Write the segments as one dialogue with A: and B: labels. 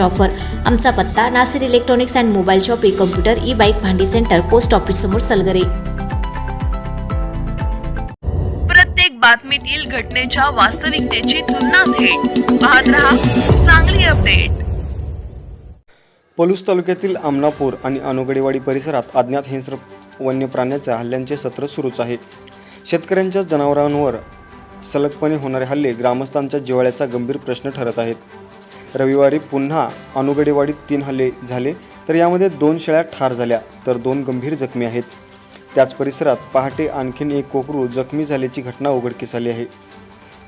A: Offer आमचा पत्ता Nasir electronics and mobile shop e computer e bike भांडी centre post office समोर सलगरे.
B: प्रत्येक बातमीतील घटनेच्या वास्तविकतेची तुलना थेट. पाहत रहा चांगली अपडेट
C: पलूस तालुक्यातील आमनापूर आणि अनुगडेवाडी परिसरात अज्ञात हिंस्र वन्य प्राण्याच्या हल्ल्यांचे सत्र सुरूच आहे शेतकऱ्यांच्या जनावरांवर सलगपणे होणारे हल्ले ग्रामस्थांच्या जिव्हाळ्याचा गंभीर प्रश्न ठरत आहेत. रविवारी पुन्हा अनुगडेवाडीत तीन हल्ले झाले तर यामध्ये दोन शेळ्या ठार झाल्या तर दोन गंभीर जखमी आहेत. त्याच परिसरात पहाटे आणखीन एक कोकरू जखमी झाल्याची घटना उघडकीस आली आहे.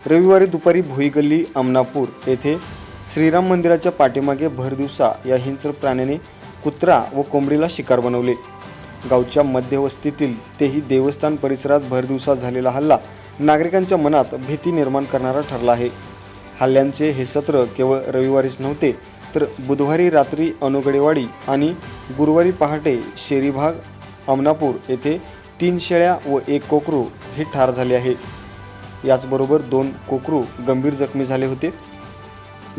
C: रविवारी दुपारी भुईगल्ली अमनापूर येथे श्रीराम मंदिराच्या पाठीमागे भरदिवसा या हिंस्र प्राण्याने कुत्रा व कोंबडीला शिकार बनवले. गावच्या मध्यवस्तीतील तेही देवस्थान परिसरात भरदिवसा झालेला हल्ला नागरिकांच्या मनात भीती निर्माण करणारा ठरला आहे. हल्ल्यांचे हे सत्र केवळ रविवारीच नव्हते तर बुधवारी रात्री अनुगडेवाडी आणि गुरुवारी पहाटे शेरीभाग अमनापूर येथे तीन शेळ्या व एक कोकरू हे ठार झाले आहे. याचबरोबर दोन कोकरू गंभीर जखमी झाले होते.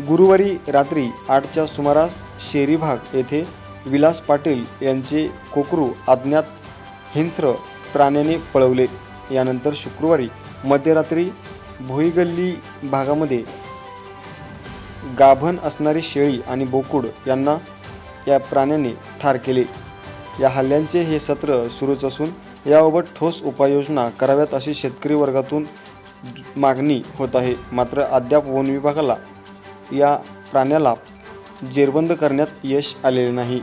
C: गुरुवारी रात्री आठच्या सुमारास शेरीभाग येथे विलास पाटील यांचे कोकरू अज्ञात हिंस्र प्राण्याने पळवले. यानंतर शुक्रवारी मध्यरात्री भोईगल्ली भागामध्ये गाभण असणारी शेळी आणि बोकुड यांना या प्राण्याने ठार केले. या हल्ल्यांचे हे सत्र सुरूच असून याबाबत ठोस उपाययोजना कराव्यात अशी शेतकरी वर्गातून मागणी होत आहे. मात्र अद्याप वन विभागाला या प्राण्याला जेरबंद करण्यात यश आलेले नाही.